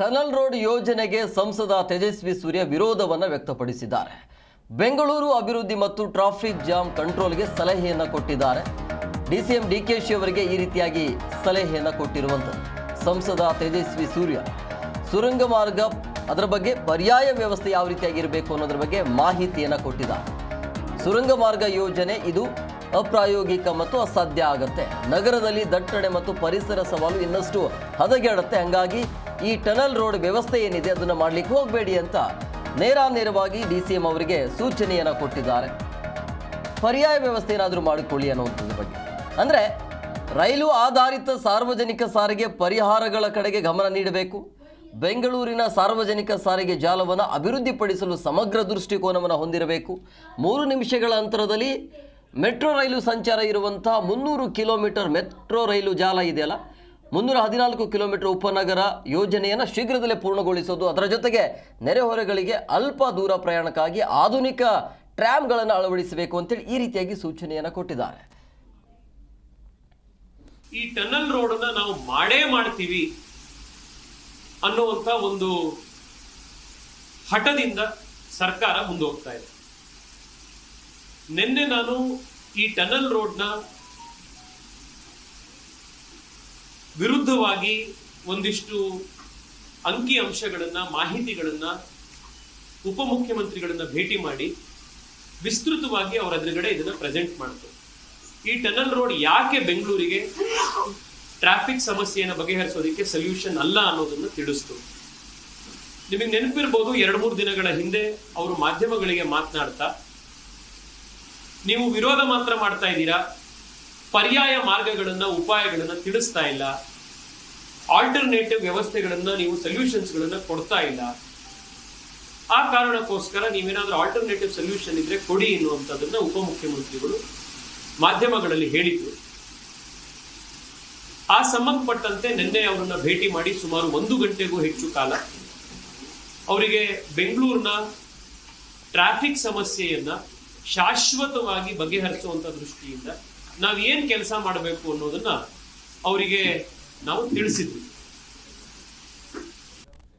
Tunnel road ಯೋಜನೆಗೆ ಸಂಸದ ತೇಜಸ್ವಿ ಸೂರ್ಯ ವಿರೋಧವನ್ನು ವ್ಯಕ್ತಪಡಿಸಿದ್ದಾರೆ. ಬೆಂಗಳೂರು ಅಭಿವೃದ್ಧಿ ಮತ್ತು ಟ್ರಾಫಿಕ್ ಜಾಮ್ ಕಂಟ್ರೋಲ್ಗೆ ಸಲಹೆಯನ್ನು ಕೊಟ್ಟಿದ್ದಾರೆ. ಡಿಸಿಎಂ ಡಿಕೆಶಿ ಅವರಿಗೆ ಈ ರೀತಿಯಾಗಿ ಸಲಹೆಯನ್ನು ಕೊಟ್ಟಿರುವಂಥದ್ದು. ಸಂಸದ ತೇಜಸ್ವಿ ಸೂರ್ಯ, ಸುರಂಗ ಮಾರ್ಗ ಅದರ ಬಗ್ಗೆ ಪರ್ಯಾಯ ವ್ಯವಸ್ಥೆ ಯಾವ ರೀತಿಯಾಗಿರಬೇಕು ಅನ್ನೋದ್ರ ಬಗ್ಗೆ ಮಾಹಿತಿಯನ್ನು ಕೊಟ್ಟಿದ್ದಾರೆ. ಸುರಂಗ ಮಾರ್ಗ ಯೋಜನೆ ಇದು ಅಪ್ರಾಯೋಗಿಕ ಮತ್ತು ಅಸಾಧ್ಯ ಆಗುತ್ತೆ. ನಗರದಲ್ಲಿ ದಟ್ಟಣೆ ಮತ್ತು ಪರಿಸರ ಸವಾಲು ಇನ್ನಷ್ಟು ಹದಗೆಡುತ್ತೆ. ಹಂಗಾಗಿ ಈ ಟನಲ್ ರೋಡ್ ವ್ಯವಸ್ಥೆ ಏನಿದೆ ಅದನ್ನು ಮಾಡಲಿಕ್ಕೆ ಹೋಗಬೇಡಿ ಅಂತ ನೇರ ನೇರವಾಗಿ ಡಿ ಸಿ ಎಂ ಅವರಿಗೆ ಸೂಚನೆಯನ್ನು ಕೊಟ್ಟಿದ್ದಾರೆ. ಪರ್ಯಾಯ ವ್ಯವಸ್ಥೆ ಏನಾದರೂ ಮಾಡಿಕೊಳ್ಳಿ ಅನ್ನುವಂಥದ್ರ ಬಗ್ಗೆ. ಅಂದರೆ ರೈಲು ಆಧಾರಿತ ಸಾರ್ವಜನಿಕ ಸಾರಿಗೆ ಪರಿಹಾರಗಳ ಕಡೆಗೆ ಗಮನ ನೀಡಬೇಕು. ಬೆಂಗಳೂರಿನ ಸಾರ್ವಜನಿಕ ಸಾರಿಗೆ ಜಾಲವನ್ನು ಅಭಿವೃದ್ಧಿಪಡಿಸಲು ಸಮಗ್ರ ದೃಷ್ಟಿಕೋನವನ್ನು ಹೊಂದಿರಬೇಕು. ಮೂರು ನಿಮಿಷಗಳ ಅಂತರದಲ್ಲಿ ಮೆಟ್ರೋ ರೈಲು ಸಂಚಾರ ಇರುವಂತಹ ಮುನ್ನೂರು ಕಿಲೋಮೀಟರ್ ಮೆಟ್ರೋ ರೈಲು ಜಾಲ ಇದೆಯಲ್ಲ ಮುನ್ನೂರ ಹದಿನಾಲ್ಕು ಕಿಲೋಮೀಟರ್ ಉಪನಗರ ಯೋಜನೆಯನ್ನು ಶೀಘ್ರದಲ್ಲೇ ಪೂರ್ಣಗೊಳಿಸೋದು. ಅದರ ಜೊತೆಗೆ ನೆರೆಹೊರೆಗಳಿಗೆ ಅಲ್ಪ ದೂರ ಪ್ರಯಾಣಕ್ಕಾಗಿ ಆಧುನಿಕ ಟ್ರ್ಯಾಮ್ಗಳನ್ನು ಅಳವಡಿಸಬೇಕು ಅಂತೇಳಿ ಈ ರೀತಿಯಾಗಿ ಸೂಚನೆಯನ್ನು ಕೊಟ್ಟಿದ್ದಾರೆ. ಈ ಟನಲ್ ರೋಡ್ ನಾವು ಮಾಡೇ ಮಾಡ್ತೀವಿ ಅನ್ನುವಂತ ಒಂದು ಹಠದಿಂದ ಸರ್ಕಾರ ಮುಂದೋಗ್ತಾ ಇದೆ. ನಿನ್ನೆ ನಾನು ಈ ಟನಲ್ ರೋಡ್ನ ವಿರುದ್ಧವಾಗಿ ಒಂದಿಷ್ಟು ಅಂಕಿ ಅಂಶಗಳನ್ನ, ಮಾಹಿತಿಗಳನ್ನ ಉಪಮುಖ್ಯಮಂತ್ರಿಗಳನ್ನ ಭೇಟಿ ಮಾಡಿ ವಿಸ್ತೃತವಾಗಿ ಅವರ ಎದುರುಗಡೆ ಇದನ್ನ ಪ್ರೆಸೆಂಟ್ ಮಾಡ್ತಾರೆ ಈ ಟನಲ್ ರೋಡ್ ಯಾಕೆ ಬೆಂಗಳೂರಿಗೆ ಟ್ರಾಫಿಕ್ ಸಮಸ್ಯೆಯನ್ನು ಬಗೆಹರಿಸೋದಕ್ಕೆ ಸೊಲ್ಯೂಷನ್ ಅಲ್ಲ ಅನ್ನೋದನ್ನು ತಿಳಿಸ್ತು. ನಿಮಗೆ ನೆನಪಿರ್ಬೋದು, ಎರಡು ಮೂರು ದಿನಗಳ ಹಿಂದೆ ಅವರು ಮಾಧ್ಯಮಗಳಿಗೆ ಮಾತನಾಡ್ತಾ, ನೀವು ವಿರೋಧ ಮಾತ್ರ ಮಾಡ್ತಾ ಇದ್ದೀರಾ? ಪರ್ಯಾಯ ಮಾರ್ಗಗಳನ್ನ, ಉಪಾಯಗಳನ್ನ ತಿಳಿಸ್ತಾ ಇಲ್ಲ. ಆಲ್ಟರ್ನೇಟಿವ್ ವ್ಯವಸ್ಥೆಗಳನ್ನ ನೀವು ಸೊಲ್ಯೂಷನ್ಸ್ಗಳನ್ನ ಕೊಡ್ತಾ ಇಲ್ಲ. ಆ ಕಾರಣಕ್ಕೋಸ್ಕರ ನೀವೇನಾದ್ರೂ ಆಲ್ಟರ್ನೇಟಿವ್ ಸೊಲ್ಯೂಷನ್ ಇದ್ರೆ ಕೊಡಿ ಎನ್ನುವಂಥದ್ದನ್ನ ಉಪಮುಖ್ಯಮಂತ್ರಿಗಳು ಮಾಧ್ಯಮಗಳಲ್ಲಿ ಹೇಳಿದ್ರು. ಆ ಸಂಬಂಧಪಟ್ಟಂತೆ ನಿನ್ನೆ ಅವರನ್ನ ಭೇಟಿ ಮಾಡಿ ಸುಮಾರು ಒಂದು ಗಂಟೆಗೂ ಹೆಚ್ಚು ಕಾಲ ಅವರಿಗೆ ಬೆಂಗಳೂರಿನ ಟ್ರಾಫಿಕ್ ಸಮಸ್ಯೆಯನ್ನ ಶಾಶ್ವತವಾಗಿ ಬಗೆಹರಿಸುವಂತ ದೃಷ್ಟಿಯಿಂದ ನಾವು ಏನು ಕೆಲಸ ಮಾಡಬೇಕು ಅನ್ನೋದನ್ನು ಅವರಿಗೆ ನಾವು ತಿಳಿಸಿದ್ವಿ.